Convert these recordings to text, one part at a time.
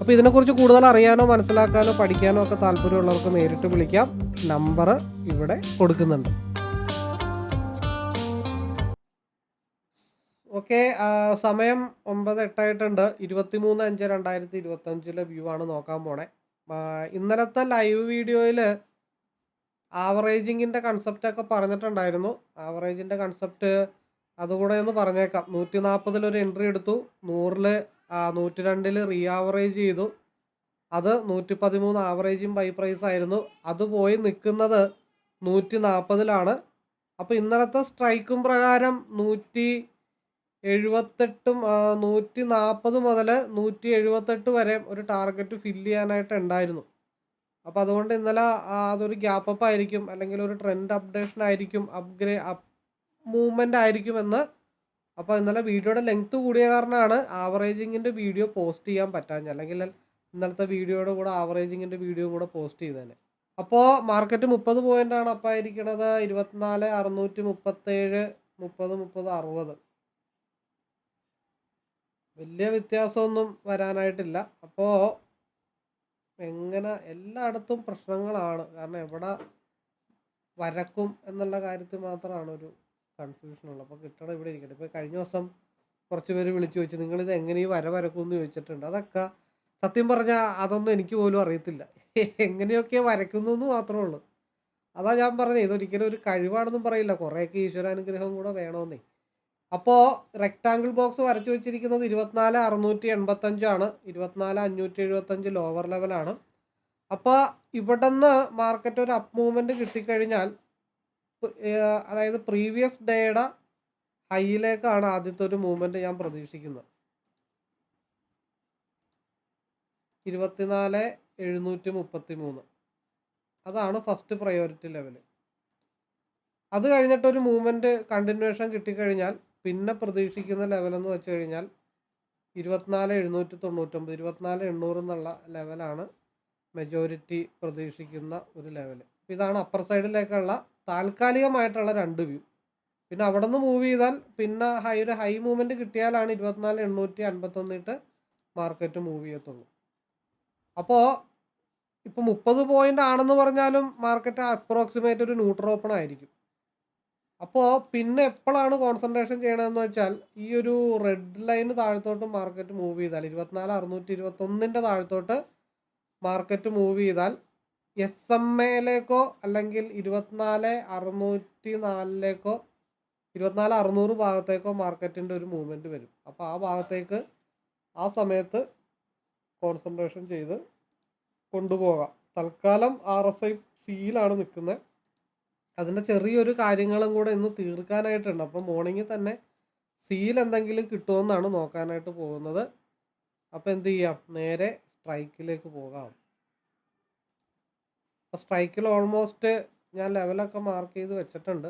അപ്പോൾ ഇതിനെക്കുറിച്ച് കൂടുതൽ അറിയാനോ മനസ്സിലാക്കാനോ പഠിക്കാനോ ഒക്കെ താല്പര്യമുള്ളവർക്ക് നേരിട്ട് വിളിക്കാം. നമ്പർ ഇവിടെ കൊടുക്കുന്നുണ്ട്. ഓക്കെ സമയം ഒമ്പത് എട്ടായിട്ടുണ്ട്. ഇരുപത്തി മൂന്ന് അഞ്ച് രണ്ടായിരത്തി ഇരുപത്തഞ്ചിലെ വ്യൂ ആണ് നോക്കാൻ പോണേ. ഇന്നലത്തെ ലൈവ് വീഡിയോയിൽ ആവറേജിങ്ങിന്റെ കൺസെപ്റ്റ് ഒക്കെ പറഞ്ഞിട്ടുണ്ടായിരുന്നു. ആവറേജിന്റെ കൺസെപ്റ്റ് അതുകൂടെ ഒന്ന് പറഞ്ഞേക്കാം. നൂറ്റി നാൽപ്പതിലൊരു എൻട്രി എടുത്തു. നൂറിൽ നൂറ്റി രണ്ടിൽ റീ ആവറേജ് ചെയ്തു. അത് നൂറ്റി പതിമൂന്ന് ആവറേജും ബൈ പ്രൈസ് ആയിരുന്നു. അത് പോയി നിൽക്കുന്നത് നൂറ്റി നാൽപ്പതിലാണ് അപ്പോൾ ഇന്നലത്തെ സ്ട്രൈക്കും പ്രകാരം നൂറ്റി എഴുപത്തെട്ടും നൂറ്റി നാൽപ്പത് മുതൽ നൂറ്റി എഴുപത്തെട്ട് വരെ ഒരു ടാർഗറ്റ് ഫില്ല് ചെയ്യാനായിട്ട് ഉണ്ടായിരുന്നു. അപ്പോൾ അതുകൊണ്ട് ഇന്നലെ അതൊരു ഗ്യാപ്പ് അപ്പ് ആയിരിക്കും. അല്ലെങ്കിൽ ഒരു ട്രെൻഡ് അപ്ഡേഷൻ ആയിരിക്കും അപ്ഗ്രേ അപ്പ് മൂവ്മെന്റ് ആയിരിക്കുമെന്ന് അപ്പോൾ ഇന്നലെ വീഡിയോയുടെ ലെങ്ത്ത് കൂടിയ കാരണമാണ് ആവറേജിങ്ങിന്റെ വീഡിയോ പോസ്റ്റ് ചെയ്യാൻ പറ്റാഞ്ഞ അല്ലെങ്കിൽ ഇന്നലത്തെ വീഡിയോയുടെ കൂടെ ആവറേജിങ്ങിന്റെ വീഡിയോ കൂടെ പോസ്റ്റ് ചെയ്തേനെ. അപ്പോൾ മാർക്കറ്റ് മുപ്പത് പോയിന്റാണ് അപ്പോൾ ആയിരിക്കണത് ഇരുപത്തിനാല് അറുന്നൂറ്റി മുപ്പത്തേഴ് മുപ്പത് മുപ്പത് അറുപത്. വലിയ വ്യത്യാസമൊന്നും വരാനായിട്ടില്ല. അപ്പോൾ എങ്ങനെ എല്ലായിടത്തും പ്രശ്നങ്ങളാണ്. കാരണം എവിടെ വരക്കും എന്നുള്ള കാര്യത്തിൽ മാത്രമാണ് ഒരു കൺഫ്യൂഷൻ ഉള്ളൂ. അപ്പോൾ കിട്ടണം ഇവിടെ ഇരിക്കട്ടെ. ഇപ്പോൾ കഴിഞ്ഞ ദിവസം കുറച്ച് പേര് വിളിച്ചു ചോദിച്ചു നിങ്ങളിത് എങ്ങനെ ഈ വര വരക്കും എന്ന് ചോദിച്ചിട്ടുണ്ട്. അതൊക്കെ സത്യം പറഞ്ഞാൽ അതൊന്നും എനിക്ക് പോലും അറിയത്തില്ല. എങ്ങനെയൊക്കെ വരയ്ക്കുന്നു എന്ന് മാത്രമേ ഉള്ളൂ. അതാ ഞാൻ പറഞ്ഞത് ഇതൊരിക്കലും ഒരു കഴിവാണെന്നും പറയില്ല. കുറേയൊക്കെ ഈശ്വരാനുഗ്രഹം കൂടെ വേണമെന്നേ. അപ്പോൾ റെക്റ്റാങ്കിൾ ബോക്സ് വരച്ചു വെച്ചിരിക്കുന്നത് ഇരുപത്തിനാല് അറുന്നൂറ്റി എൺപത്തഞ്ചാണ് ഇരുപത്തിനാല് അഞ്ഞൂറ്റി എഴുപത്തഞ്ച് ലോവർ ലെവലാണ് അപ്പോൾ ഇവിടെ നിന്ന് മാർക്കറ്റ് ഒരു അപ്പ് മൂവ്മെന്റ് കിട്ടിക്കഴിഞ്ഞാൽ അതായത് പ്രീവിയസ് ഡേയുടെ ഹൈയിലേക്കാണ് ആദ്യത്തെ ഒരു മൂവ്മെന്റ് ഞാൻ പ്രതീക്ഷിക്കുന്നത്. ഇരുപത്തിനാല് എഴുന്നൂറ്റി മുപ്പത്തി മൂന്ന് അതാണ് ഫസ്റ്റ് പ്രയോറിറ്റി ലെവൽ അത് കഴിഞ്ഞിട്ട് ഒരു മൂവ്മെന്റ് കണ്ടിന്യൂഷൻ കിട്ടിക്കഴിഞ്ഞാൽ പിന്നെ പ്രതീക്ഷിക്കുന്ന ലെവലെന്ന് വെച്ച് കഴിഞ്ഞാൽ ഇരുപത്തിനാല് എഴുന്നൂറ്റി തൊണ്ണൂറ്റൊമ്പത് ഇരുപത്തിനാല് എണ്ണൂറ് എന്നുള്ള ലെവലാണ് മെജോറിറ്റി പ്രതീക്ഷിക്കുന്ന ഒരു ലെവൽ ഇതാണ് അപ്പർ സൈഡിലേക്കുള്ള താൽക്കാലികമായിട്ടുള്ള രണ്ട് വ്യൂ. പിന്നെ അവിടെ നിന്ന് മൂവ് ചെയ്താൽ പിന്നെ ഹൈ ഒരു ഹൈ മൂവ്മെന്റ് കിട്ടിയാലാണ് ഇരുപത്തിനാല് എണ്ണൂറ്റി അൻപത്തൊന്നിട്ട് മാർക്കറ്റ് മൂവ് ചെയ്യത്തുള്ളൂ. അപ്പോൾ ഇപ്പോൾ മുപ്പത് പോയിന്റ് ആണെന്ന് പറഞ്ഞാലും മാർക്കറ്റ് അപ്രോക്സിമേറ്റ് ഒരു ന്യൂട്രൽ ഓപ്പൺ ആയിരിക്കും. അപ്പോൾ പിന്നെ എപ്പോഴാണ് കോൺസെൻട്രേഷൻ ചെയ്യണമെന്ന് വെച്ചാൽ ഈ ഒരു റെഡ് ലൈന് താഴത്തോട്ട് മാർക്കറ്റ് മൂവ് ചെയ്താൽ ഇരുപത്തിനാല് അറുന്നൂറ്റി ഇരുപത്തൊന്നിന്റെ താഴത്തോട്ട് മാർക്കറ്റ് മൂവ് ചെയ്താൽ എസ് എം എയിലേക്കോ അല്ലെങ്കിൽ ഇരുപത്തിനാല് അറുന്നൂറ്റി നാലിലേക്കോ ഇരുപത്തിനാല് അറുന്നൂറ് ഭാഗത്തേക്കോ മാർക്കറ്റിന്റെ ഒരു മൂവ്മെന്റ് വരും. അപ്പോൾ ആ ഭാഗത്തേക്ക് ആ സമയത്ത് കോൺസെൻട്രേഷൻ ചെയ്ത് കൊണ്ടുപോകാം. തൽക്കാലം ആർ എസ് ഐ സിയിലാണ് നിൽക്കുന്നത്. അതിന്റെ ചെറിയൊരു കാര്യങ്ങളും കൂടെ ഇന്ന് തീർക്കാനായിട്ടുണ്ട്. അപ്പോൾ മോർണിംഗിൽ തന്നെ സിയിൽ എന്തെങ്കിലും കിട്ടുമെന്നാണ് നോക്കാനായിട്ട് പോകുന്നത്. അപ്പോൾ എന്ത് ചെയ്യാം? നേരെ സ്ട്രൈക്കിലേക്ക് പോകാം. അപ്പോൾ സ്ട്രൈക്കിൽ ഓൾമോസ്റ്റ് ഞാൻ ലെവലൊക്കെ മാർക്ക് ചെയ്ത് വെച്ചിട്ടുണ്ട്.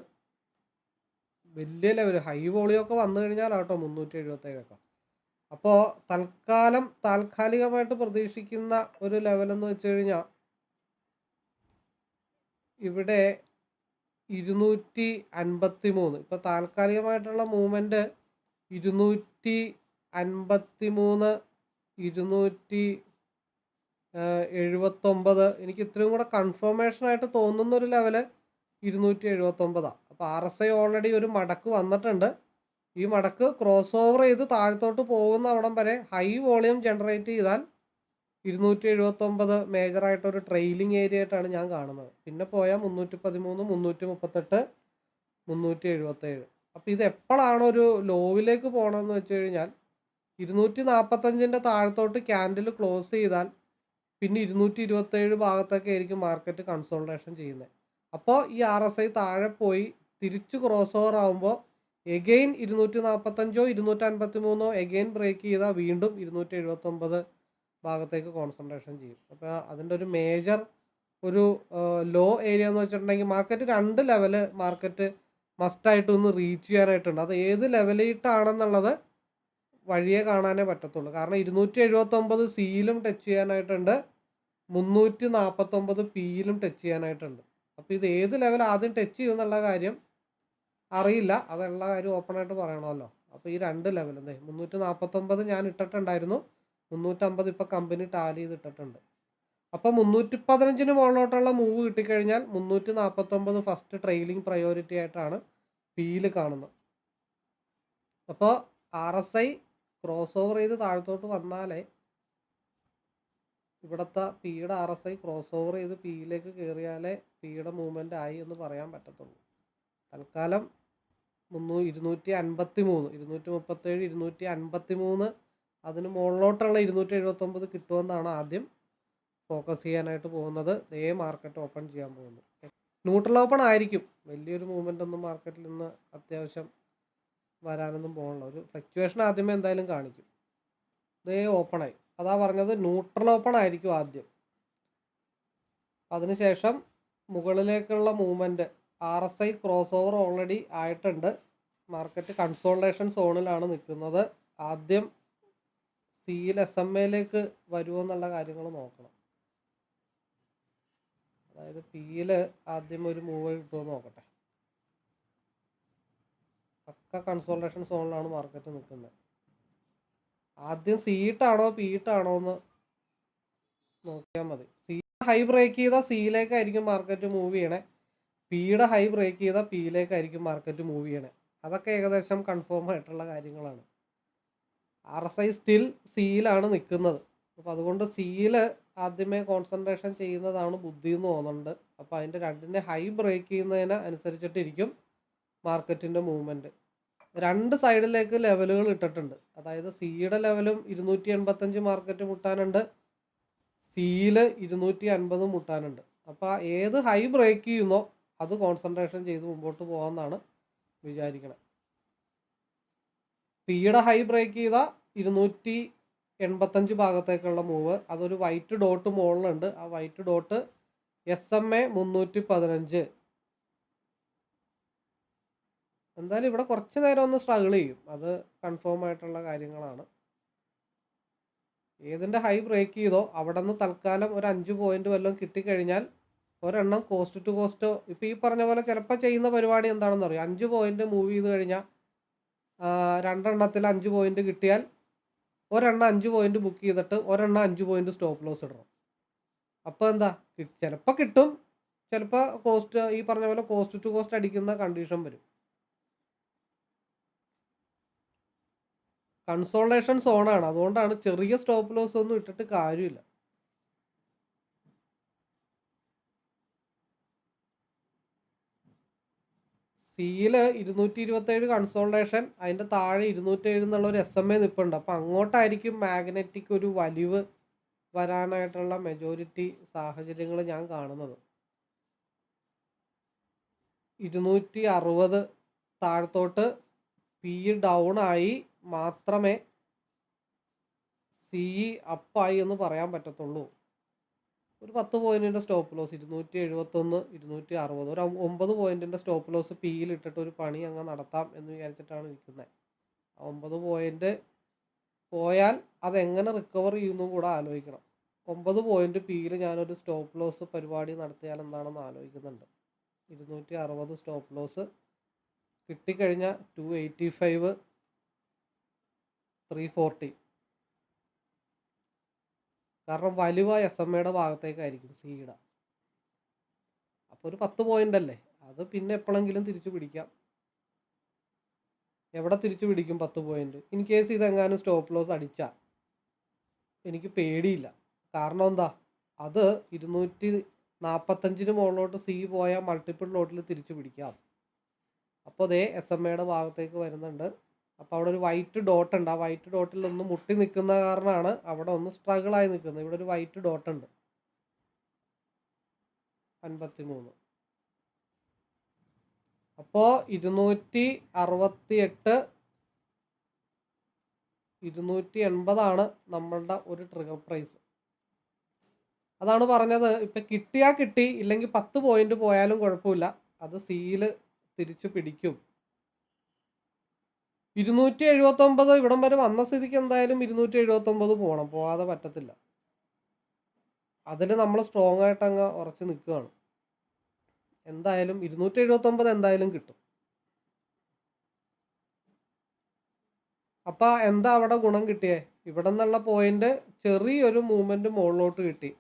വലിയ ലെവൽ ഹൈ വോളിയൊക്കെ വന്നു കഴിഞ്ഞാൽ കഴിഞ്ഞാലാട്ടോ മുന്നൂറ്റി എഴുപത്തേഴൊക്കെ അപ്പോൾ തൽക്കാലം താൽക്കാലികമായിട്ട് പ്രതീക്ഷിക്കുന്ന ഒരു ലെവൽ എന്ന് വെച്ച് കഴിഞ്ഞാൽ ഇവിടെ ഇരുന്നൂറ്റി അൻപത്തി മൂന്ന് ഇപ്പോൾ താൽക്കാലികമായിട്ടുള്ള മൂവ്മെന്റ് ഇരുന്നൂറ്റി അൻപത്തി മൂന്ന് ഇരുന്നൂറ്റി എഴുപത്തൊമ്പത് എനിക്ക് ഇത്രയും കൂടെ കൺഫർമേഷൻ ആയിട്ട് തോന്നുന്ന ഒരു ലെവൽ ഇരുന്നൂറ്റി എഴുപത്തൊമ്പതാണ് അപ്പോൾ ആർ എസ് ഐ ഓൾറെഡി ഒരു മടക്ക് വന്നിട്ടുണ്ട്. ഈ മടക്ക് ക്രോസ് ഓവർ ചെയ്ത് താഴത്തോട്ട് പോകുന്ന അവിടം വരെ ഹൈ വോളിയം ജനറേറ്റ് ചെയ്താൽ ഇരുന്നൂറ്റി എഴുപത്തൊമ്പത് മേജറായിട്ടൊരു ട്രെയിലിംഗ് ഏരിയ ആയിട്ടാണ് ഞാൻ കാണുന്നത്. പിന്നെ പോയാൽ മുന്നൂറ്റി പതിമൂന്ന് മുന്നൂറ്റി മുപ്പത്തെട്ട് മുന്നൂറ്റി എഴുപത്തേഴ് അപ്പോൾ ഇത് എപ്പോഴാണ് ഒരു ലോവിലേക്ക് പോകണമെന്ന് വെച്ച് കഴിഞ്ഞാൽ ഇരുന്നൂറ്റി നാൽപ്പത്തഞ്ചിന്റെ താഴത്തോട്ട് ക്യാൻഡിൽ ക്ലോസ് ചെയ്താൽ പിന്നെ ഇരുന്നൂറ്റി ഇരുപത്തേഴ് ഭാഗത്തൊക്കെ ആയിരിക്കും മാർക്കറ്റ് കൺസോൾട്ടേഷൻ ചെയ്യുന്നത് അപ്പോൾ ഈ ആർ എസ് ഐ താഴെ പോയി തിരിച്ചു ക്രോസ് ഓവർ ആകുമ്പോൾ എഗെയിൻ ഇരുന്നൂറ്റി നാൽപ്പത്തഞ്ചോ ഇരുന്നൂറ്റി അൻപത്തി മൂന്നോ എഗെയിൻ ബ്രേക്ക് ചെയ്താൽ വീണ്ടും ഇരുന്നൂറ്റി എഴുപത്തൊമ്പത് ഭാഗത്തേക്ക് കോൺസെൻട്രേഷൻ ചെയ്യും. അപ്പോൾ അതിന്റെ ഒരു മേജർ ഒരു ലോ ഏരിയ എന്ന് വെച്ചിട്ടുണ്ടെങ്കിൽ മാർക്കറ്റ് രണ്ട് ലെവൽ മാർക്കറ്റ് മസ്റ്റായിട്ട് ഒന്ന് റീച്ച് ചെയ്യാനായിട്ടുണ്ട്. അത് ഏത് ലെവലിട്ടാണെന്നുള്ളത് വഴിയെ കാണാനേ പറ്റത്തുള്ളൂ. കാരണം ഇരുന്നൂറ്റി എഴുപത്തൊമ്പത് സിയിലും ടച്ച് ചെയ്യാനായിട്ടുണ്ട്. മുന്നൂറ്റി നാൽപ്പത്തൊമ്പത് പിയിലും ടച്ച് ചെയ്യാനായിട്ടുണ്ട്. അപ്പോൾ ഇത് ഏത് ലെവൽ ആദ്യം ടച്ച് ചെയ്യും എന്നുള്ള കാര്യം അറിയില്ല. അതുള്ള കാര്യം ഓപ്പണായിട്ട് പറയണമല്ലോ. അപ്പോൾ ഈ രണ്ട് എന്തേ മുന്നൂറ്റി നാൽപ്പത്തൊമ്പത് ഞാൻ ഇട്ടിട്ടുണ്ടായിരുന്നു. മുന്നൂറ്റമ്പത് ഇപ്പോൾ കമ്പനി ടാലി ചെയ്ത് ഇട്ടിട്ടുണ്ട് അപ്പോൾ മുന്നൂറ്റി പതിനഞ്ചിന് മുകളിലോട്ടുള്ള മൂവ് കിട്ടിക്കഴിഞ്ഞാൽ മുന്നൂറ്റി നാൽപ്പത്തൊമ്പത് ഫസ്റ്റ് ട്രെയിലിംഗ് പ്രയോറിറ്റി ആയിട്ടാണ് പിയിൽ കാണുന്നത്. അപ്പോൾ R S I cross over ചെയ്ത് താഴത്തോട്ട് വന്നാലേ ഇവിടുത്തെ പിയുടെ R S I cross over ചെയ്ത് പിയിലേക്ക് കയറിയാലേ പിയുടെ മൂവ്മെന്റ് ആയി എന്ന് പറയാൻ പറ്റത്തുള്ളൂ. തൽക്കാലം മുന്നൂ ഇരുന്നൂറ്റി അൻപത്തി മൂന്ന് ഇരുന്നൂറ്റി മുപ്പത്തേഴ് ഇരുന്നൂറ്റി അൻപത്തി മൂന്ന് അതിന് മുകളിലോട്ടുള്ള ഇരുന്നൂറ്റി എഴുപത്തൊമ്പത് കിട്ടുമെന്നാണ് ആദ്യം ഫോക്കസ് ചെയ്യാനായിട്ട് പോകുന്നത്. ദേ മാർക്കറ്റ് ഓപ്പൺ ചെയ്യാൻ പോകുന്നു. ന്യൂട്രൽ ഓപ്പൺ ആയിരിക്കും. വലിയൊരു മൂവ്മെന്റ് ഒന്നും മാർക്കറ്റിൽ നിന്ന് അത്യാവശ്യം വരാനൊന്നും പോകണില്ല. ഒരു ഫ്ലക്ച്വേഷൻ ആദ്യമേ എന്തായാലും കാണിക്കും. ദേ ഓപ്പണായി അതാ പറഞ്ഞത് ന്യൂട്രൽ ഓപ്പൺ ആയിരിക്കും ആദ്യം. അതിനുശേഷം മുകളിലേക്കുള്ള movement R S I cross over already ആയിട്ടുണ്ട്. മാർക്കറ്റ് കൺസോൾട്ടേഷൻ സോണിലാണ് നിൽക്കുന്നത്. ആദ്യം സിയിൽ എസ് എം എയിലേക്ക് വരുമോ എന്നുള്ള കാര്യങ്ങൾ നോക്കണം. അതായത് പിയിൽ ആദ്യം ഒരു മൂവ് കിട്ടുമോ നോക്കട്ടെ. കൺസോൾട്ടേഷൻ സോണിലാണ് മാർക്കറ്റ് നിൽക്കുന്നത് ആദ്യം സീട്ടാണോ പീട്ടാണോ എന്ന് നോക്കിയാൽ മതി. സീ ഹൈ ബ്രേക്ക് ചെയ്താൽ സിയിലേക്കായിരിക്കും മാർക്കറ്റ് മൂവ് ചെയ്യണേ. പിയുടെ ഹൈ ബ്രേക്ക് ചെയ്താൽ പിയിലേക്കായിരിക്കും മാർക്കറ്റ് മൂവ് ചെയ്യണേ. അതൊക്കെ ഏകദേശം കൺഫേം ആയിട്ടുള്ള കാര്യങ്ങളാണ്. ആർ എസ് ഐ സ്റ്റിൽ സിയിലാണ് നിൽക്കുന്നത്. അപ്പോൾ അതുകൊണ്ട് സിയിൽ ആദ്യമേ കോൺസെൻട്രേഷൻ ചെയ്യുന്നതാണ് ബുദ്ധി എന്ന് തോന്നുന്നുണ്ട്. അപ്പോൾ അതിന്റെ രണ്ടിന്റെ ഹൈ ബ്രേക്ക് ചെയ്യുന്നതിന് അനുസരിച്ചിട്ടിരിക്കും മാർക്കറ്റിന്റെ മൂവ്മെന്റ് രണ്ട് സൈഡിലേക്ക് ലെവലുകൾ ഇട്ടിട്ടുണ്ട്. അതായത് സിയുടെ ലെവലും ഇരുന്നൂറ്റി എൺപത്തഞ്ച് മാർക്കറ്റ് മുട്ടാനുണ്ട്. സിയിൽ ഇരുന്നൂറ്റി അൻപത് മുട്ടാനുണ്ട്. അപ്പോൾ ഏത് ഹൈ ബ്രേക്ക് ചെയ്യുന്നോ അത് കോൺസെൻട്രേഷൻ ചെയ്ത് മുമ്പോട്ട് പോകാമെന്നാണ് വിചാരിക്കണം. പിയുടെ ഹൈ ബ്രേക്ക് ചെയ്ത ഇരുന്നൂറ്റി എൺപത്തഞ്ച് ഭാഗത്തേക്കുള്ള മൂവ്. അതൊരു വൈറ്റ് ഡോട്ട് മുകളിലുണ്ട്. ആ white dot S M A മുന്നൂറ്റി പതിനഞ്ച് എന്തായാലും ഇവിടെ കുറച്ച് നേരം ഒന്ന് സ്ട്രഗിൾ ചെയ്യും. അത് കൺഫേം ആയിട്ടുള്ള കാര്യങ്ങളാണ്. ഏതിന്റെ ഹൈ ബ്രേക്ക് ചെയ്തോ അവിടെ നിന്ന് തൽക്കാലം ഒരു അഞ്ച് പോയിന്റ് വല്ലതും കിട്ടിക്കഴിഞ്ഞാൽ ഒരെണ്ണം കോസ്റ്റ് ടു കോസ്റ്റ് ഇപ്പോൾ ഈ പറഞ്ഞ പോലെ ചിലപ്പോൾ ചെയ്യുന്ന പരിപാടി എന്താണെന്ന് അറിയാം? അഞ്ച് പോയിന്റ് മൂവ് ചെയ്ത് കഴിഞ്ഞാൽ രണ്ടെണ്ണത്തിൽ അഞ്ച് പോയിന്റ് കിട്ടിയാൽ ഒരെണ്ണം അഞ്ച് പോയിന്റ് ബുക്ക് ചെയ്തിട്ട് ഒരെണ്ണം അഞ്ച് പോയിന്റ് സ്റ്റോപ്പ് ലോസ് ഇടണം. അപ്പോൾ എന്താ? ചിലപ്പോൾ കിട്ടും. ചിലപ്പോൾ കോസ്റ്റ് ഈ പറഞ്ഞ പോലെ കോസ്റ്റ് ടു കോസ്റ്റ് അടിക്കുന്ന കണ്ടീഷൻ വരും. കൺസോൾട്ടേഷൻ സോണാണ്. അതുകൊണ്ടാണ് ചെറിയ സ്റ്റോപ്പ് ലോസ് ഒന്നും ഇട്ടിട്ട് കാര്യമില്ല. സിയിൽ ഇരുന്നൂറ്റി ഇരുപത്തേഴ് കൺസോൾട്ടേഷൻ അതിന്റെ താഴെ ഇരുന്നൂറ്റേഴ് എന്നുള്ള ഒരു എസ് എം എ നിൽപ്പുണ്ട് അപ്പോൾ അങ്ങോട്ടായിരിക്കും മാഗ്നറ്റിക് ഒരു വലിവ് വരാനായിട്ടുള്ള മെജോറിറ്റി സാഹചര്യങ്ങൾ ഞാൻ കാണുന്നത്. ഇരുന്നൂറ്റി അറുപത് താഴത്തോട്ട് പി ഡൗൺ ആയി മാത്രമേ സി ഇ അപ്പായി എന്ന് പറയാൻ പറ്റത്തുള്ളൂ. ഒരു പത്ത് പോയിന്റിന്റെ സ്റ്റോപ്പ് ലോസ് ഇരുന്നൂറ്റി എഴുപത്തൊന്ന് ഇരുന്നൂറ്റി അറുപത് ഒരു ഒമ്പത് പോയിന്റിന്റെ സ്റ്റോപ്പ് ലോസ് പിയിൽ ഇട്ടിട്ട് ഒരു പണി അങ്ങ് നടത്താം എന്ന് വിചാരിച്ചിട്ടാണ് ഇരിക്കുന്നത് ആ ഒമ്പത് പോയിന്റ് പോയാൽ അതെങ്ങനെ റിക്കവർ ചെയ്യുന്നു കൂടെ ആലോചിക്കണം. ഒമ്പത് പോയിന്റ് പിയിൽ ഞാനൊരു സ്റ്റോപ്പ് ലോസ് പരിപാടി നടത്തിയാൽ എന്താണെന്ന് ആലോചിക്കുന്നുണ്ട്. ഇരുന്നൂറ്റി അറുപത് സ്റ്റോപ്പ് ലോസ് കിട്ടിക്കഴിഞ്ഞാൽ two eighty five three forty കാരണം വലുവ എസ് എം എയുടെ ഭാഗത്തേക്കായിരിക്കും സിയുടെ അപ്പോൾ ഒരു പത്ത് പോയിന്റ് അല്ലേ? അത് പിന്നെ എപ്പോഴെങ്കിലും തിരിച്ചു പിടിക്കാം. എവിടെ തിരിച്ചു പിടിക്കും പത്ത് പോയിന്റ് ഇൻ കേസ് ഇതെങ്ങാനും സ്റ്റോപ്പ് ലോസ് അടിച്ചാൽ എനിക്ക് പേടിയില്ല. കാരണം എന്താ? അത് ഇരുന്നൂറ്റി നാൽപ്പത്തഞ്ചിന് മുകളിലോട്ട് സി പോയാൽ മൾട്ടിപ്പിൾ ലോട്ടിൽ തിരിച്ചു പിടിക്കാം. അപ്പോൾ അതേ എസ് എം എയുടെ ഭാഗത്തേക്ക് വരുന്നുണ്ട്. അപ്പോൾ അവിടെ ഒരു വൈറ്റ് ഡോട്ട് ഉണ്ട്. ആ വൈറ്റ് ഡോട്ടിൽ ഒന്ന് മുട്ടി നിൽക്കുന്ന കാരണമാണ് അവിടെ ഒന്ന് സ്ട്രഗിൾ ആയി നിൽക്കുന്നത്. ഇവിടെ ഒരു വൈറ്റ് ഡോട്ട് ഉണ്ട്. അൻപത്തി മൂന്ന് അപ്പോൾ ഇരുന്നൂറ്റി അറുപത്തി എട്ട് ഇരുന്നൂറ്റി എൺപതാണ് നമ്മളുടെ ഒരു ട്രിഗർ പ്രൈസ് അതാണ് പറഞ്ഞത്. ഇപ്പം കിട്ടിയാൽ കിട്ടി ഇല്ലെങ്കിൽ പത്ത് പോയിന്റ് പോയാലും കുഴപ്പമില്ല. അത് സീൽ തിരിച്ചു പിടിക്കും. ഇരുന്നൂറ്റി എഴുപത്തൊമ്പത് ഇവിടം വരെ വന്ന സ്ഥിതിക്ക് എന്തായാലും ഇരുന്നൂറ്റി എഴുപത്തൊമ്പത് പോകണം പോവാതെ പറ്റത്തില്ല. അതിൽ നമ്മൾ സ്ട്രോങ് ആയിട്ട് അങ്ങ് ഉറച്ച് നിൽക്കുകയാണ്. എന്തായാലും ഇരുന്നൂറ്റി എഴുപത്തൊമ്പത് എന്തായാലും കിട്ടും. അപ്പം എന്താ അവിടെ ഗുണം കിട്ടിയേ? ഇവിടെ നിന്നുള്ള പോയിന്റ് ചെറിയൊരു മൂവ്മെന്റ് മുകളിലോട്ട് കിട്ടി.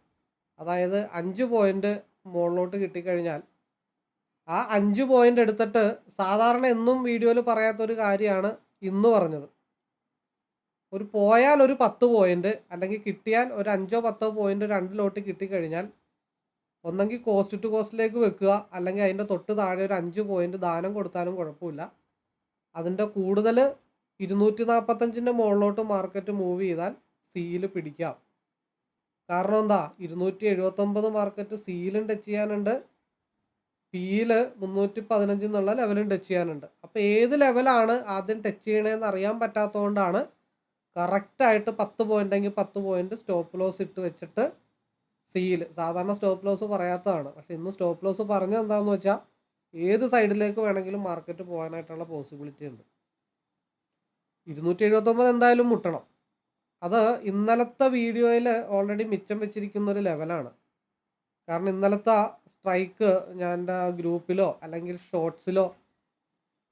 അതായത് അഞ്ച് പോയിന്റ് മുകളിലോട്ട് കിട്ടിക്കഴിഞ്ഞാൽ ആ അഞ്ച് പോയിന്റ് എടുത്തിട്ട് സാധാരണ എന്നും വീഡിയോയിൽ പറയാത്തൊരു കാര്യമാണ് ഇന്ന് പറഞ്ഞത്. ഒരു പോയാൽ ഒരു പത്ത് പോയിന്റ് അല്ലെങ്കിൽ കിട്ടിയാൽ ഒരു അഞ്ചോ പത്തോ പോയിന്റ് രണ്ട് ലോട്ട് കിട്ടിക്കഴിഞ്ഞാൽ ഒന്നെങ്കിൽ കോസ്റ്റ് ടു കോസ്റ്റിലേക്ക് വെക്കുക. അല്ലെങ്കിൽ അതിന്റെ തൊട്ട് താഴെ ഒരു അഞ്ച് പോയിന്റ് ദാനം കൊടുത്താലും കുഴപ്പമില്ല. അതിന്റെ കൂടുതൽ ഇരുന്നൂറ്റി നാൽപ്പത്തഞ്ചിന്റെ മുകളിലോട്ട് മാർക്കറ്റ് മൂവ് ചെയ്താൽ സീൽ പിടിക്കാം. കാരണം എന്താ? ഇരുന്നൂറ്റി എഴുപത്തൊമ്പത് മാർക്കറ്റ് സീലും ടച്ച് ചെയ്യാനുണ്ട്. പിയിൽ മുന്നൂറ്റി പതിനഞ്ച് എന്നുള്ള ലെവലും ടച്ച് ചെയ്യാനുണ്ട്. അപ്പോൾ ഏത് ലെവലാണ് ആദ്യം ടച്ച് ചെയ്യണതെന്ന് അറിയാൻ പറ്റാത്തതുകൊണ്ടാണ് കറക്റ്റായിട്ട് പത്ത് പോയിന്റെങ്കിൽ പത്ത് പോയിന്റ് സ്റ്റോപ്പ് ലോസ് ഇട്ട് വെച്ചിട്ട് സിയിൽ സാധാരണ സ്റ്റോപ്പ് ലോസ് പറയാത്തതാണ്. പക്ഷെ ഇന്ന് സ്റ്റോപ്പ് ലോസ് പറഞ്ഞത് എന്താണെന്ന് വെച്ചാൽ ഏത് സൈഡിലേക്ക് വേണമെങ്കിലും മാർക്കറ്റ് പോകാനായിട്ടുള്ള പോസിബിലിറ്റി ഉണ്ട്. ഇരുന്നൂറ്റി എഴുപത്തൊമ്പത് എന്തായാലും മുട്ടണം. അത് ഇന്നലത്തെ വീഡിയോയിൽ ഓൾറെഡി മിച്ചം വെച്ചിരിക്കുന്ന ഒരു ലെവലാണ് കാരണം ഇന്നലത്തെ സ്ട്രൈക്ക് ഞാൻ ഗ്രൂപ്പിലോ അല്ലെങ്കിൽ ഷോർട്സിലോ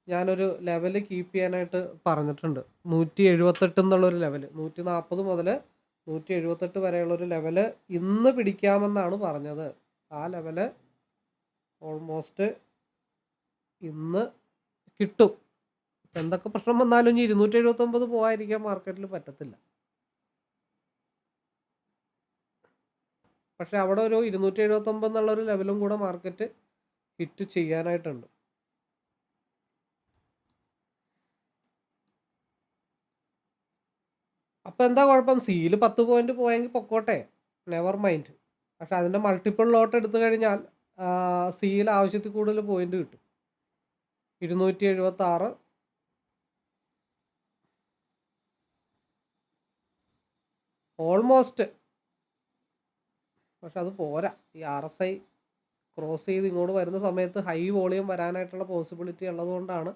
ഞാനൊരു ലെവൽ കീപ്പ് ചെയ്യാനായിട്ട് പറഞ്ഞിട്ടുണ്ട്. നൂറ്റി എഴുപത്തെട്ട് എന്നുള്ളൊരു ലെവൽ നൂറ്റി നാൽപ്പത് മുതൽ നൂറ്റി എഴുപത്തെട്ട് വരെയുള്ളൊരു ലെവൽ ഇന്ന് പിടിക്കാമെന്നാണ് പറഞ്ഞത്. ആ ലെവൽ ഓൾമോസ്റ്റ് ഇന്ന് കിട്ടും. എന്തൊക്കെ പ്രശ്നം വന്നാലും ഇനി ഇരുന്നൂറ്റി എഴുപത്തൊമ്പത് പോകാതിരിക്കാൻ മാർക്കറ്റിൽ പറ്റത്തില്ല. പക്ഷെ അവിടെ ഒരു ഇരുന്നൂറ്റി എഴുപത്തൊമ്പത് എന്നുള്ള ഒരു ലെവലും കൂടെ മാർക്കറ്റ് ഹിറ്റ് ചെയ്യാനായിട്ടുണ്ട്. അപ്പോൾ എന്താ കുഴപ്പം? സീൽ പത്ത് പോയിന്റ് പോയെങ്കിൽ പൊക്കോട്ടെ. നെവർ മൈൻഡ് പക്ഷെ അതിന്റെ മൾട്ടിപ്പിൾ ലോട്ട് എടുത്തു കഴിഞ്ഞാൽ സീൽ ആവശ്യത്തിൽ കൂടുതൽ പോയിന്റ് കിട്ടും. ഇരുന്നൂറ്റി എഴുപത്തി ആറ് ഓൾമോസ്റ്റ് പക്ഷെ അത് പോരാ. ഈ ആർ എസ് ഐ ക്രോസ് ചെയ്ത് ഇങ്ങോട്ട് വരുന്ന സമയത്ത് ഹൈ വോളിയം വരാനായിട്ടുള്ള പോസിബിലിറ്റി ഉള്ളതുകൊണ്ടാണ്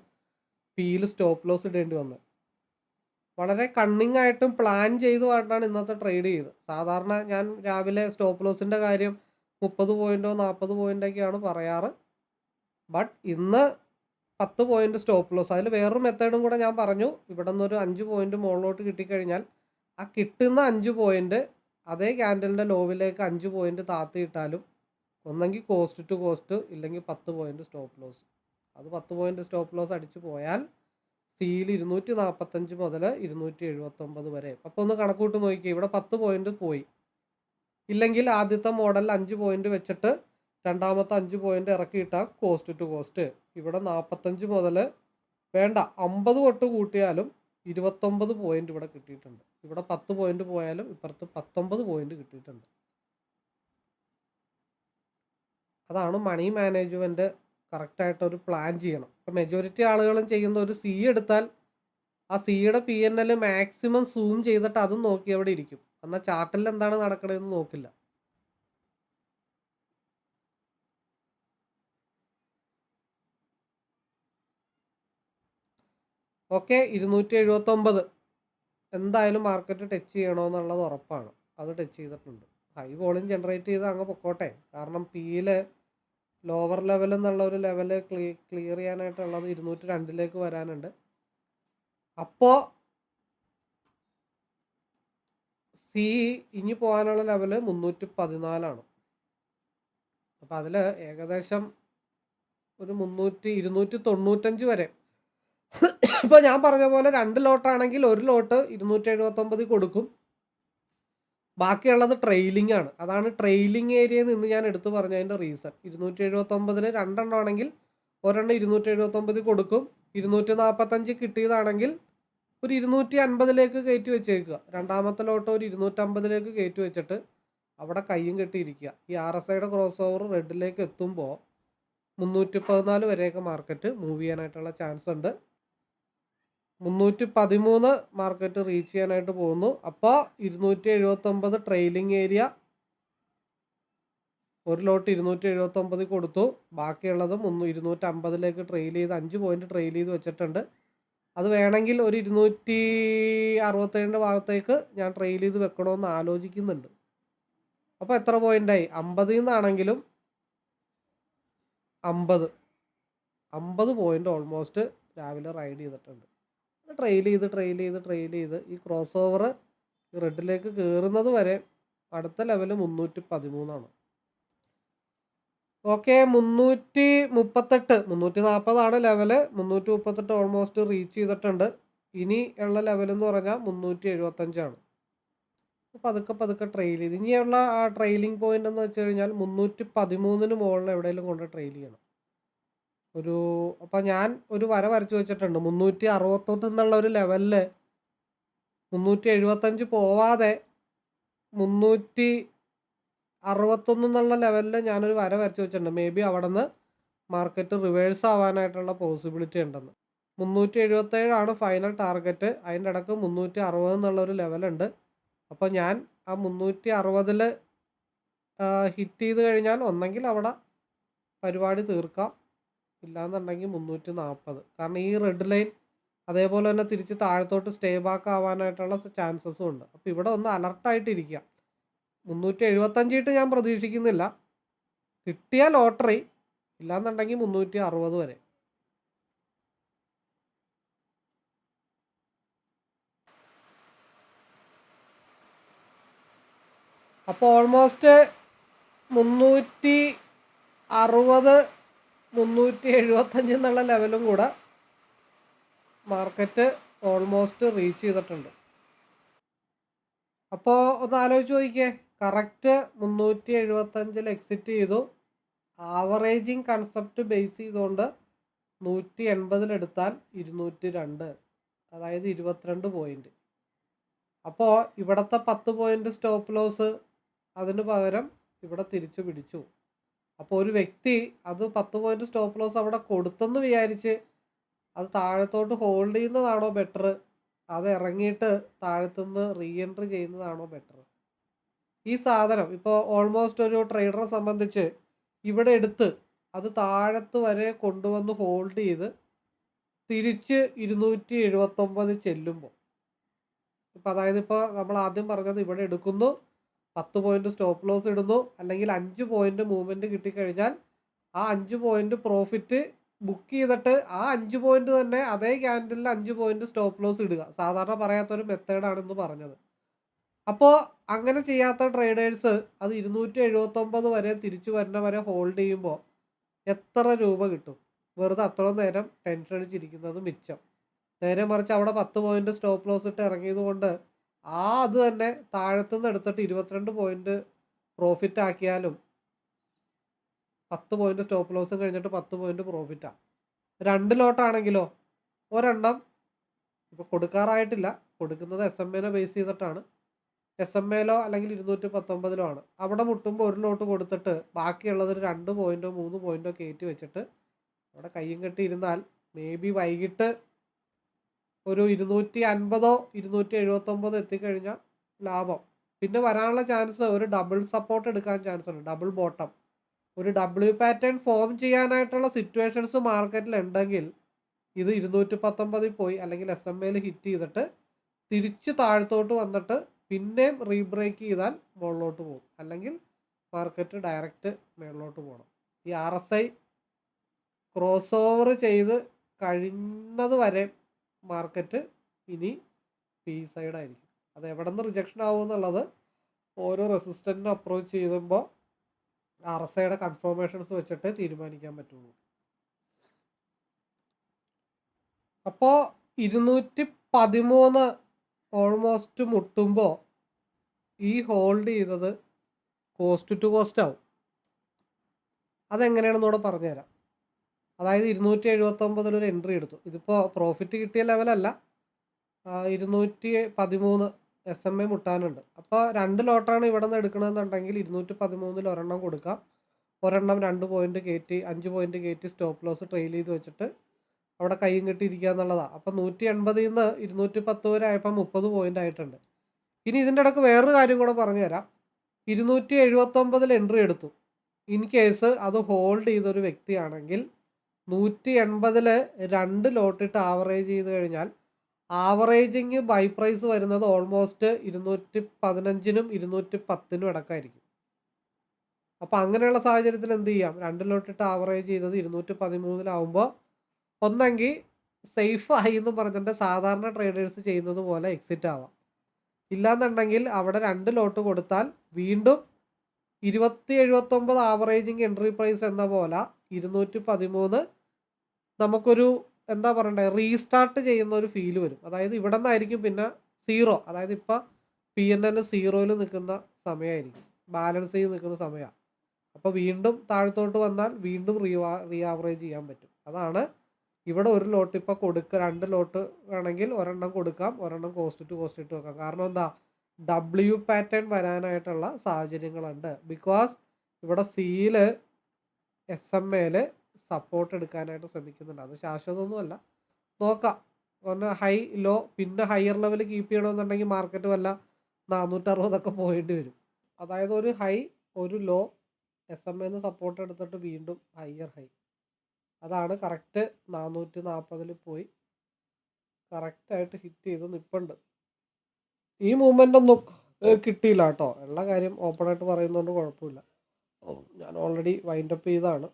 പിയിൽ സ്റ്റോപ്പ് ലോസ് ഇടേണ്ടി വന്നത്. വളരെ കണ്ണിങ് ആയിട്ടും പ്ലാൻ ചെയ്തുമായിട്ടാണ് ഇന്നത്തെ ട്രേഡ് ചെയ്തത്. സാധാരണ ഞാൻ രാവിലെ സ്റ്റോപ്പ് ലോസിന്റെ കാര്യം മുപ്പത് പോയിന്റോ നാൽപ്പത് പോയിന്റൊക്കെയാണ് പറയാറ്. ബട്ട് ഇന്ന് പത്ത് പോയിന്റ് സ്റ്റോപ്പ് ലോസ് അതിൽ വേറൊരു മെത്തേഡും കൂടെ ഞാൻ പറഞ്ഞു. ഇവിടെ നിന്നൊരു അഞ്ച് പോയിന്റ് മുകളിലോട്ട് കിട്ടിക്കഴിഞ്ഞാൽ ആ കിട്ടുന്ന അഞ്ച് പോയിന്റ് അതേ ക്യാൻഡലിന്റെ ലോവിലേക്ക് അഞ്ച് പോയിന്റ് താത്തിയിട്ടാലും ഒന്നെങ്കിൽ കോസ്റ്റ് ടു കോസ്റ്റ് ഇല്ലെങ്കിൽ പത്ത് പോയിന്റ് സ്റ്റോപ്പ് ലോസ് അത് പത്ത് പോയിന്റ് സ്റ്റോപ്പ് ലോസ് അടിച്ചു പോയാൽ സിയിൽ ഇരുന്നൂറ്റി നാൽപ്പത്തഞ്ച് മുതൽ ഇരുന്നൂറ്റി എഴുപത്തൊമ്പത് വരെ. അപ്പോൾ ഒന്ന് കണക്കൂട്ട് നോക്കിക്കുക ഇവിടെ പത്ത് പോയിന്റ് പോയി. ഇല്ലെങ്കിൽ ആദ്യത്തെ മോഡൽ അഞ്ച് പോയിന്റ് വെച്ചിട്ട് രണ്ടാമത്തെ അഞ്ച് പോയിന്റ് ഇറക്കിയിട്ടാൽ കോസ്റ്റ് ടു കോസ്റ്റ് ഇവിടെ നാൽപ്പത്തഞ്ച് മുതൽ വേണ്ട അമ്പത് തൊട്ട് കൂട്ടിയാലും ഇരുപത്തൊമ്പത് പോയിന്റ് ഇവിടെ കിട്ടിയിട്ടുണ്ട്. ഇവിടെ പത്ത് പോയിന്റ് പോയാലും ഇപ്പുറത്ത് പത്തൊമ്പത് പോയിന്റ് കിട്ടിയിട്ടുണ്ട്. അതാണ് മണി മാനേജ്മെന്റ് കറക്റ്റായിട്ട് ഒരു പ്ലാൻ ചെയ്യണം. ഇപ്പം മെജോറിറ്റി ആളുകളും ചെയ്യുന്ന ഒരു സി എടുത്താൽ ആ സിയുടെ P N L maximum zoom ചെയ്തിട്ട് അതും നോക്കി അവിടെ ഇരിക്കും. എന്നാൽ ചാർട്ടിൽ എന്താണ് നടക്കണതെന്ന് നോക്കില്ല. ഓക്കെ ഇരുന്നൂറ്റി എഴുപത്തൊമ്പത്. എന്തായാലും മാർക്കറ്റ് ടച്ച് ചെയ്യണമെന്നുള്ളത് ഉറപ്പാണ്. അത് ടച്ച് ചെയ്തിട്ടുണ്ട്. ഹൈ വോളിയം ജനറേറ്റ് ചെയ്ത് അങ്ങ് പൊക്കോട്ടെ. കാരണം പിയിൽ ലോവർ ലെവൽ എന്നുള്ള ഒരു ലെവൽ ക്ലീ ക്ലിയർ ചെയ്യാനായിട്ടുള്ളത് ഇരുന്നൂറ്റി രണ്ടിലേക്ക് വരാനുണ്ട്. അപ്പോൾ സി ഇനി പോകാനുള്ള ലെവൽ മുന്നൂറ്റി പതിനാലാണ് അപ്പോൾ അതിൽ ഏകദേശം ഒരു മുന്നൂറ്റി ഇരുന്നൂറ്റി തൊണ്ണൂറ്റഞ്ച് വരെ ഇപ്പോൾ ഞാൻ പറഞ്ഞ പോലെ രണ്ട് ലോട്ടാണെങ്കിൽ ഒരു ലോട്ട് ഇരുന്നൂറ്റി എഴുപത്തൊമ്പതിൽ കൊടുക്കും. ബാക്കിയുള്ളത് ട്രെയിലിംഗ് ആണ്. അതാണ് ട്രെയിലിംഗ് ഏരിയയിൽ നിന്ന് ഞാൻ എടുത്തു പറഞ്ഞതിന്റെ റീസൺ ഇരുന്നൂറ്റി എഴുപത്തൊമ്പതിന് രണ്ടെണ്ണം ആണെങ്കിൽ ഒരെണ്ണം ഇരുന്നൂറ്റി എഴുപത്തൊമ്പതിൽ കൊടുക്കും. ഇരുന്നൂറ്റി നാൽപ്പത്തഞ്ച് കിട്ടിയതാണെങ്കിൽ ഒരു ഇരുന്നൂറ്റി അൻപതിലേക്ക് കയറ്റി വെച്ചേക്കുക. രണ്ടാമത്തെ ലോട്ട് ഒരു ഇരുന്നൂറ്റമ്പതിലേക്ക് കയറ്റി വെച്ചിട്ട് അവിടെ കയ്യും കെട്ടിയിരിക്കുക. ഈ ആർ എസ് ഐയുടെ ക്രോസ് ഓവർ റെഡിലേക്ക് എത്തുമ്പോൾ മുന്നൂറ്റി പതിനാല് വരെയൊക്കെ മാർക്കറ്റ് മൂവ് ചെയ്യാനായിട്ടുള്ള ചാൻസ് ഉണ്ട്. മുന്നൂറ്റി പതിമൂന്ന് മാർക്കറ്റ് റീച്ച് ചെയ്യാനായിട്ട് പോകുന്നു. അപ്പോൾ ഇരുന്നൂറ്റി എഴുപത്തൊമ്പത് ട്രെയിലിംഗ് ഏരിയ. ഒരു ലോട്ട് ഇരുന്നൂറ്റി എഴുപത്തൊമ്പതിൽ കൊടുത്തു. ബാക്കിയുള്ളത് മുന്നൂ ഇരുന്നൂറ്റമ്പതിലേക്ക് ട്രെയിൽ ചെയ്ത് അഞ്ച് പോയിന്റ് ട്രെയിൽ ചെയ്ത് വെച്ചിട്ടുണ്ട്. അത് വേണമെങ്കിൽ ഒരു ഇരുന്നൂറ്റി അറുപത്തേഴിന്റെ ഭാഗത്തേക്ക് ഞാൻ ട്രെയിൽ ചെയ്ത് വെക്കണമെന്ന് ആലോചിക്കുന്നുണ്ട്. അപ്പോൾ എത്ര പോയിന്റായി അമ്പതിൽ നിന്നാണെങ്കിലും അമ്പത്. അമ്പത് പോയിന്റ് ഓൾമോസ്റ്റ് രാവിലെ റൈഡ് ചെയ്തിട്ടുണ്ട്. ട്രെയിൽ ചെയ്ത് ട്രെയിൽ ചെയ്ത് ട്രെയിൽ ചെയ്ത് ഈ ക്രോസ് ഓവർ റെഡിലേക്ക് കയറുന്നത് വരെ അടുത്ത ലെവൽ മുന്നൂറ്റി പതിമൂന്നാണ് ഓക്കെ മുന്നൂറ്റി മുപ്പത്തെട്ട് മുന്നൂറ്റി നാൽപ്പതാണ് ലെവൽ മുന്നൂറ്റി മുപ്പത്തെട്ട് ഓൾമോസ്റ്റ് റീച്ച് ചെയ്തിട്ടുണ്ട്. ഇനി ഉള്ള ലെവൽ എന്ന് പറഞ്ഞാൽ മുന്നൂറ്റി എഴുപത്തഞ്ചാണ് പതുക്കെ പതുക്കെ ട്രെയിൽ ചെയ്ത്. ഇനിയുള്ള ആ ട്രെയിലിംഗ് പോയിന്റ് എന്ന് വെച്ച് കഴിഞ്ഞാൽ മുന്നൂറ്റി പതിമൂന്നിന് മുകളിൽ എവിടെയെങ്കിലും കൊണ്ട് ട്രെയിൽ ചെയ്യണം. ഒരു അപ്പം ഞാൻ ഒരു വര വരച്ചു വെച്ചിട്ടുണ്ട്. മുന്നൂറ്റി അറുപത്തൊന്ന് എന്നുള്ള ഒരു ലെവലിൽ മുന്നൂറ്റി എഴുപത്തഞ്ച് പോവാതെ മുന്നൂറ്റി അറുപത്തൊന്ന് എന്നുള്ള ലെവലിൽ ഞാനൊരു വര വരച്ചു വെച്ചിട്ടുണ്ട്. മേ ബി അവിടെ നിന്ന് മാർക്കറ്റ് റിവേഴ്സ് ആവാനായിട്ടുള്ള പോസിബിലിറ്റി ഉണ്ടെന്ന്. മുന്നൂറ്റി എഴുപത്തേഴാണ് ഫൈനൽ ടാർഗറ്റ് അതിന്റെ ഇടയ്ക്ക് മുന്നൂറ്റി അറുപത് എന്നുള്ള ഒരു ലെവലുണ്ട് അപ്പോൾ ഞാൻ ആ മുന്നൂറ്റി അറുപതിൽ ഹിറ്റ് ചെയ്ത് കഴിഞ്ഞാൽ ഒന്നെങ്കിൽ അവിടെ പരിപാടി തീർക്കാം. ഇല്ലാന്നുണ്ടെങ്കിൽ മുന്നൂറ്റി നാൽപ്പത് കാരണം ഈ റെഡ് ലൈൻ അതേപോലെ തന്നെ തിരിച്ച് താഴത്തോട്ട് സ്റ്റേ ബാക്ക് ആവാനായിട്ടുള്ള ചാൻസസും ഉണ്ട്. അപ്പോൾ ഇവിടെ ഒന്ന് അലർട്ടായിട്ടിരിക്കുക മുന്നൂറ്റി എഴുപത്തഞ്ചിട്ട് ഞാൻ പ്രതീക്ഷിക്കുന്നില്ല. കിട്ടിയ ലോട്ടറി ഇല്ലാന്നുണ്ടെങ്കിൽ മുന്നൂറ്റി അറുപത് വരെ. അപ്പോൾ ഓൾമോസ്റ്റ് മുന്നൂറ്റി അറുപത് മുന്നൂറ്റി എഴുപത്തഞ്ച് എന്നുള്ള ലെവലും കൂടെ മാർക്കറ്റ് ഓൾമോസ്റ്റ് റീച്ച് ചെയ്തിട്ടുണ്ട്. അപ്പോൾ ഒന്ന് ആലോചിച്ച് നോക്കിക്കേ. കറക്റ്റ് മുന്നൂറ്റി എഴുപത്തഞ്ചിൽ എക്സിറ്റ് ചെയ്തു. ആവറേജിങ് കൺസെപ്റ്റ് ബേസ് ചെയ്തുകൊണ്ട് നൂറ്റി എൺപതിലെടുത്താൽ ഇരുന്നൂറ്റി രണ്ട് അതായത് ഇരുപത്തിരണ്ട് പോയിന്റ്. അപ്പോൾ ഇവിടുത്തെ പത്ത് പോയിന്റ് സ്റ്റോപ്പ് ലോസ് അതിന് പകരം ഇവിടെ തിരിച്ചു പിടിച്ചു. അപ്പോൾ ഒരു വ്യക്തി അത് പത്ത് പോയിന്റ് സ്റ്റോപ്പ് ലോസ് അവിടെ കൊടുത്തെന്ന് വിചാരിച്ച് അത് താഴത്തോട്ട് ഹോൾഡ് ചെയ്യുന്നതാണോ ബെറ്റർ അത് ഇറങ്ങിയിട്ട് താഴത്തുനിന്ന് റീ എൻട്രി ചെയ്യുന്നതാണോ ബെറ്റർ ഈ സാധനം ഇപ്പോൾ ഓൾമോസ്റ്റ് ഒരു ട്രേഡറെ സംബന്ധിച്ച് ഇവിടെ എടുത്ത് അത് താഴത്ത് വരെ കൊണ്ടുവന്ന് ഹോൾഡ് ചെയ്ത് തിരിച്ച് ഇരുന്നൂറ്റി എഴുപത്തൊമ്പത് ചെല്ലുമ്പോൾ ഇപ്പം അതായത് ഇപ്പോൾ നമ്മൾ ആദ്യം പറഞ്ഞത് ഇവിടെ എടുക്കുന്നു. പത്ത് പോയിന്റ് സ്റ്റോപ്പ് ലോസ് ഇടുന്നു. അല്ലെങ്കിൽ അഞ്ച് പോയിന്റ് മൂവ്മെന്റ് കിട്ടിക്കഴിഞ്ഞാൽ ആ അഞ്ച് പോയിന്റ് പ്രോഫിറ്റ് ബുക്ക് ചെയ്തിട്ട് ആ അഞ്ച് പോയിന്റ് തന്നെ അതേ ക്യാൻഡലിൽ അഞ്ച് പോയിന്റ് സ്റ്റോപ്പ് ലോസ് ഇടുക. സാധാരണ പറയാത്തൊരു മെത്തേഡാണെന്ന് പറഞ്ഞത്. അപ്പോൾ അങ്ങനെ ചെയ്യാത്ത ട്രേഡേഴ്സ് അത് ഇരുന്നൂറ്റി എഴുപത്തൊമ്പത് വരെ തിരിച്ചു വരുന്ന വരെ ഹോൾഡ് ചെയ്യുമ്പോൾ എത്ര രൂപ കിട്ടും? വെറുതെ അത്ര നേരം ടെൻഷൻ അടിച്ചിരിക്കുന്നത് മിച്ചം. നേരെ മറിച്ച് അവിടെ പത്ത് പോയിന്റ് സ്റ്റോപ്പ് ലോസ് ഇട്ട് ഇറങ്ങിയത് കൊണ്ട് ആ അത് തന്നെ താഴത്തുനിന്ന് എടുത്തിട്ട് ഇരുപത്തിരണ്ട് പോയിന്റ് പ്രോഫിറ്റ് ആക്കിയാലും പത്ത് പോയിന്റ് സ്റ്റോപ്പ് ലോസും കഴിഞ്ഞിട്ട് പത്ത് പോയിന്റ് പ്രോഫിറ്റാണ് രണ്ട് ലോട്ടാണെങ്കിലോ ഒരെണ്ണം ഇപ്പോൾ കൊടുക്കാറായിട്ടില്ല. കൊടുക്കുന്നത് എസ് എം എനെ ബേസ് ചെയ്തിട്ടാണ്. എസ് എം എയിലോ അല്ലെങ്കിൽ ഇരുന്നൂറ്റി പത്തൊമ്പതിലോ ആണ്. അവിടെ മുട്ടുമ്പോൾ ഒരു ലോട്ട് കൊടുത്തിട്ട് ബാക്കിയുള്ളത് രണ്ട് പോയിന്റോ മൂന്ന് പോയിന്റോ കയറ്റി വെച്ചിട്ട് അവിടെ കയ്യും കെട്ടി ഇരുന്നാൽ മേ ബി വൈകിട്ട് ഒരു ഇരുന്നൂറ്റി അൻപതോ ഇരുന്നൂറ്റി എഴുപത്തൊമ്പതോ എത്തിക്കഴിഞ്ഞാൽ ലാഭം. പിന്നെ വരാനുള്ള ചാൻസ് ഒരു ഡബിൾ സപ്പോർട്ട് എടുക്കാൻ ചാൻസ് ഉണ്ട്. ഡബിൾ ബോട്ടം ഒരു ഡബ്ല്യു പാറ്റേൺ ഫോം ചെയ്യാനായിട്ടുള്ള സിറ്റുവേഷൻസ് മാർക്കറ്റിൽ ഉണ്ടെങ്കിൽ ഇത് ഇരുന്നൂറ്റി പത്തൊമ്പതിൽ പോയി അല്ലെങ്കിൽ എസ് എം എയിൽ ഹിറ്റ് ചെയ്തിട്ട് തിരിച്ച് താഴത്തോട്ട് വന്നിട്ട് പിന്നെയും റീബ്രേക്ക് ചെയ്താൽ മുകളിലോട്ട് പോകും. അല്ലെങ്കിൽ മാർക്കറ്റ് ഡയറക്റ്റ് മുകളിലോട്ട് പോകണം. ഈ R S I cross over ചെയ്ത് കഴിയുന്നത് വരെ മാർക്കറ്റ് ഇനി പി സൈഡായിരിക്കും. അത് എവിടെ നിന്ന് റിജക്ഷൻ ആവും എന്നുള്ളത് ഓരോ റെസിസ്റ്റന്റിനും അപ്രോച്ച് ചെയ്യുമ്പോൾ ആർ എസ് ഐയുടെ കൺഫർമേഷൻസ് വെച്ചിട്ട് തീരുമാനിക്കാൻ പറ്റുള്ളൂ. അപ്പോൾ ഇരുന്നൂറ്റി പതിമൂന്ന് ഓൾമോസ്റ്റ് മുട്ടുമ്പോൾ ഈ ഹോൾഡ് ചെയ്തത് കോസ്റ്റ് ടു കോസ്റ്റ് ആവും. അതെങ്ങനെയാണെന്നൂടെ പറഞ്ഞുതരാം. അതായത് ഇരുന്നൂറ്റി എഴുപത്തൊമ്പതിൽ ഒരു എൻട്രി എടുത്തു. ഇതിപ്പോൾ പ്രോഫിറ്റ് കിട്ടിയ ലെവലല്ല ഇരുന്നൂറ്റി പതിമൂന്ന് എസ് എം എ മുട്ടാനുണ്ട്. അപ്പോൾ രണ്ട് ലോട്ടാണ് ഇവിടെ നിന്ന് എടുക്കണമെന്നുണ്ടെങ്കിൽ ഇരുന്നൂറ്റി പതിമൂന്നിൽ ഒരെണ്ണം കൊടുക്കാം. ഒരെണ്ണം രണ്ട് പോയിന്റ് കയറ്റി അഞ്ച് പോയിന്റ് കയറ്റി സ്റ്റോപ്പ് ലോസ് ട്രെയിൽ ചെയ്ത് വെച്ചിട്ട് അവിടെ കൈയും കെട്ടിയിരിക്കുക എന്നുള്ളതാണ് അപ്പോൾ നൂറ്റി എൺപതിൽ നിന്ന് ഇരുന്നൂറ്റി പത്ത് വരെ ആയപ്പോൾ മുപ്പത് പോയിന്റ് ആയിട്ടുണ്ട്. ഇനി ഇതിന്റെ ഇടയ്ക്ക് വേറൊരു കാര്യം കൂടെ പറഞ്ഞു തരാം ഇരുന്നൂറ്റി എഴുപത്തൊമ്പതിൽ എൻട്രി എടുത്തു. ഇൻ കേസ് അത് ഹോൾഡ് ചെയ്തൊരു വ്യക്തിയാണെങ്കിൽ നൂറ്റി എൺപതിൽ രണ്ട് ലോട്ടിട്ട് ആവറേജ് ചെയ്ത് കഴിഞ്ഞാൽ ആവറേജിങ് ബൈ പ്രൈസ് വരുന്നത് ഓൾമോസ്റ്റ് ഇരുന്നൂറ്റി പതിനഞ്ചിനും ഇരുന്നൂറ്റി പത്തിനും ഇടക്കായിരിക്കും. അപ്പോൾ അങ്ങനെയുള്ള സാഹചര്യത്തിൽ എന്ത് ചെയ്യാം? രണ്ട് ലോട്ടിട്ട് ആവറേജ് ചെയ്തത് ഇരുന്നൂറ്റി പതിമൂന്നിലാവുമ്പോൾ ഒന്നെങ്കിൽ സേഫ് ആയി എന്ന് പറഞ്ഞിട്ട് സാധാരണ ട്രേഡേഴ്സ് ചെയ്യുന്നത് പോലെ എക്സിറ്റ് ആവാം. ഇല്ലാന്നുണ്ടെങ്കിൽ അവിടെ രണ്ട് ലോട്ട് കൊടുത്താൽ വീണ്ടും ഇരുപത്തി എഴുപത്തൊമ്പത് ആവറേജിങ് എൻട്രി പ്രൈസ് എന്ന പോലെ ഇരുന്നൂറ്റി പതിമൂന്ന് നമുക്കൊരു എന്താ പറയണ്ടേ റീസ്റ്റാർട്ട് ചെയ്യുന്ന ഒരു ഫീൽ വരും. അതായത് ഇവിടെ നിന്നായിരിക്കും പിന്നെ സീറോ അതായത് ഇപ്പം പി എൻ എൽ സീറോയിൽ നിൽക്കുന്ന സമയമായിരിക്കും ബാലൻസ് ചെയ്ത് നിൽക്കുന്ന സമയമാണ് അപ്പോൾ വീണ്ടും താഴത്തോട്ട് വന്നാൽ വീണ്ടും റീ റീ ആവറേജ് ചെയ്യാൻ പറ്റും. അതാണ് ഇവിടെ ഒരു ലോട്ട് ഇപ്പോൾ കൊടുക്കുക രണ്ട് ലോട്ട് വേണമെങ്കിൽ ഒരെണ്ണം കൊടുക്കാം ഒരെണ്ണം കോസ്റ്റ് ടു കോസ്റ്റ് ഇട്ട് വെക്കാം. കാരണം എന്താ? ഡബ്ല്യു പാറ്റേൺ വരാനായിട്ടുള്ള സാഹചര്യങ്ങളുണ്ട്. ബിക്കോസ് ഇവിടെ സീൽ എസ് എം എയിൽ സപ്പോർട്ട് എടുക്കാനായിട്ട് ശ്രമിക്കുന്നുണ്ട്. അത് ശാശ്വതമൊന്നുമല്ല. നോക്കാം. ഒന്ന് ഹൈ ലോ പിന്നെ ഹയർ ലെവൽ കീപ്പ് ചെയ്യണമെന്നുണ്ടെങ്കിൽ മാർക്കറ്റ് വല്ല നാനൂറ്ററുപതൊക്കെ പോയിട്ട് വരും. അതായത് ഒരു ഹൈ ഒരു ലോ എസ് എം എന്ന് സപ്പോർട്ട് എടുത്തിട്ട് വീണ്ടും ഹയർ ഹൈ അതാണ് കറക്റ്റ് നാനൂറ്റി നാൽപ്പതിൽ പോയി കറക്റ്റായിട്ട് ഹിറ്റ് ചെയ്ത് നിൽപ്പുണ്ട് ഈ മൂവ്മെന്റ് ഒന്നും കിട്ടിയില്ല കേട്ടോ. ഉള്ള കാര്യം ഓപ്പണായിട്ട് പറയുന്നതുകൊണ്ട് കുഴപ്പമില്ല. ഞാൻ ഓൾറെഡി വൈൻഡപ്പ് ചെയ്താണ്.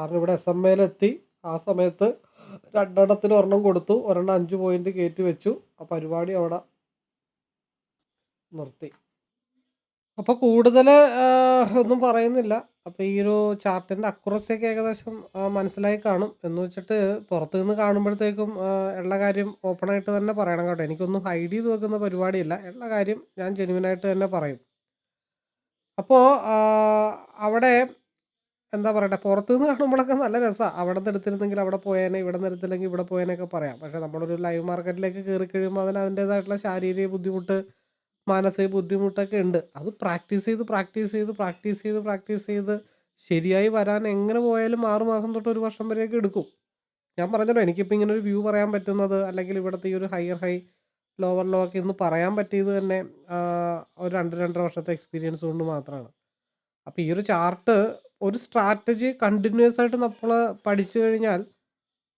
കാരണം ഇവിടെ എസ് എം എത്തി. ആ സമയത്ത് രണ്ടെണ്ണത്തിന് ഒരെണ്ണം കൊടുത്തു. ഒരെണ്ണം അഞ്ച് പോയിന്റ് കയറ്റി വെച്ചു. ആ പരിപാടി അവിടെ നിർത്തി. അപ്പോൾ കൂടുതൽ ഒന്നും പറയുന്നില്ല. അപ്പോൾ ഈ ഒരു ചാർട്ടിന്റെ അക്കുറസി ഒക്കെ ഏകദേശം മനസ്സിലായി കാണും. എന്ന് വെച്ചിട്ട് പുറത്തു നിന്ന് കാണുമ്പോഴത്തേക്കും ഉള്ള കാര്യം ഓപ്പണായിട്ട് തന്നെ പറയണം കേട്ടോ. എനിക്കൊന്നും ഹൈഡ് ചെയ്ത് വെക്കുന്ന പരിപാടിയില്ല. ഉള്ള കാര്യം ഞാൻ ജെനുവിനായിട്ട് തന്നെ പറയും. അപ്പോൾ അവിടെ എന്താ പറയട്ടെ പുറത്തു നിന്ന് കാണുമ്പോഴൊക്കെ നല്ല രസമാണ് അവിടെ നിന്ന് എടുത്തിരുന്നെങ്കിൽ അവിടെ പോയേനെ ഇവിടെ നിന്ന് എടുത്തില്ലെങ്കിൽ ഇവിടെ പോയേനൊക്കെ പറയാം. പക്ഷേ നമ്മളൊരു ലൈവ് മാർക്കറ്റിലേക്ക് കയറി കഴിയുമ്പോൾ അതിന് അതിന്റേതായിട്ടുള്ള ശാരീരിക ബുദ്ധിമുട്ട് മാനസിക ബുദ്ധിമുട്ടൊക്കെ ഉണ്ട്. അത് പ്രാക്ടീസ് ചെയ്ത് പ്രാക്ടീസ് ചെയ്ത് പ്രാക്ടീസ് ചെയ്ത് പ്രാക്ടീസ് ചെയ്ത് ശരിയായി വരാൻ എങ്ങനെ പോയാലും ആറുമാസം തൊട്ട് ഒരു വർഷം വരെയൊക്കെ എടുക്കും. ഞാൻ പറഞ്ഞല്ലോ എനിക്കിപ്പോൾ ഇങ്ങനെ ഒരു വ്യൂ പറയാൻ പറ്റുന്നത് അല്ലെങ്കിൽ ഇവിടുത്തെ ഈ ഒരു ഹയർ ഹൈ ലോവർ ലോ ഒക്കെ ഇന്ന് പറയാൻ പറ്റിയത് തന്നെ ഒരു രണ്ട് രണ്ടര വർഷത്തെ എക്സ്പീരിയൻസ് കൊണ്ട് മാത്രമാണ് അപ്പോൾ ഈ ഒരു ചാർട്ട് ഒരു സ്ട്രാറ്റജി കണ്ടിന്യൂസ് ആയിട്ട് നമ്മൾ പഠിച്ചു കഴിഞ്ഞാൽ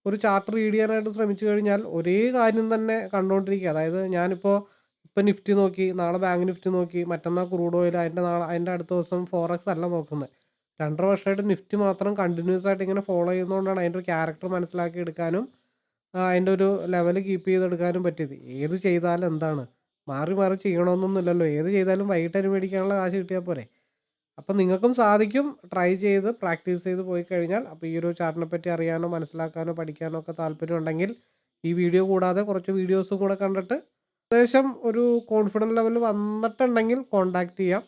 ഒരു ചാർട്ട് റീഡ് ചെയ്യാനായിട്ട് ശ്രമിച്ചു കഴിഞ്ഞാൽ ഒരേ കാര്യം തന്നെ കണ്ടുകൊണ്ടിരിക്കുക അതായത് ഞാനിപ്പോൾ ഇപ്പം നിഫ്റ്റി നോക്കി നാളെ ബാങ്ക് നിഫ്റ്റി നോക്കി മറ്റന്നാൾ ക്രൂഡ് ഓയിൽ അതിന്റെ നാളെ അതിന്റെ അടുത്ത ദിവസം ഫോറക്സ് അല്ല നോക്കുന്നത്. രണ്ടര വർഷമായിട്ട് നിഫ്റ്റി മാത്രം കണ്ടിന്യൂസ് ആയിട്ട് ഇങ്ങനെ ഫോളോ ചെയ്യുന്നതുകൊണ്ടാണ് അതിന്റെ ഒരു ക്യാരക്ടർ മനസ്സിലാക്കി എടുക്കാനും അതിന്റെ ഒരു ലെവൽ കീപ്പ് ചെയ്തെടുക്കാനും പറ്റിയത്. ഏത് ചെയ്താലും എന്താണ്? മാറി മാറി ചെയ്യണമെന്നൊന്നുമില്ലല്ലോ ഏത് ചെയ്താലും വൈകിട്ട് അനുവദിക്കാനുള്ള കാശ് കിട്ടിയാൽ പോരെ. അപ്പം നിങ്ങൾക്കും സാധിക്കും. ട്രൈ ചെയ്ത് പ്രാക്ടീസ് ചെയ്ത് പോയി കഴിഞ്ഞാൽ അപ്പോൾ ഈ ഒരു ചാർട്ടിനെ പറ്റി അറിയാനോ മനസ്സിലാക്കാനോ പഠിക്കാനോ ഒക്കെ താല്പര്യം ഉണ്ടെങ്കിൽ ഈ വീഡിയോ കൂടാതെ കുറച്ച് വീഡിയോസും കൂടെ കണ്ടിട്ട് ഏകദേശം ഒരു കോൺഫിഡൻസ് ലെവൽ വന്നിട്ടുണ്ടെങ്കിൽ കോണ്ടാക്ട് ചെയ്യാം.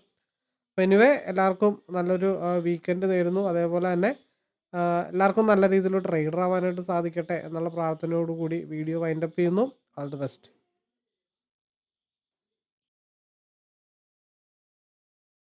അപ്പോൾ എനിവേ എല്ലാവർക്കും നല്ലൊരു വീക്കെൻഡ് നേരുന്നു. അതേപോലെ തന്നെ എല്ലാവർക്കും നല്ല രീതിയിൽ ട്രേഡർ ആവാനായിട്ട് സാധിക്കട്ടെ എന്നുള്ള പ്രാർത്ഥനയോടുകൂടി വീഡിയോ വൈൻഡപ്പ് ചെയ്യുന്നു. All the best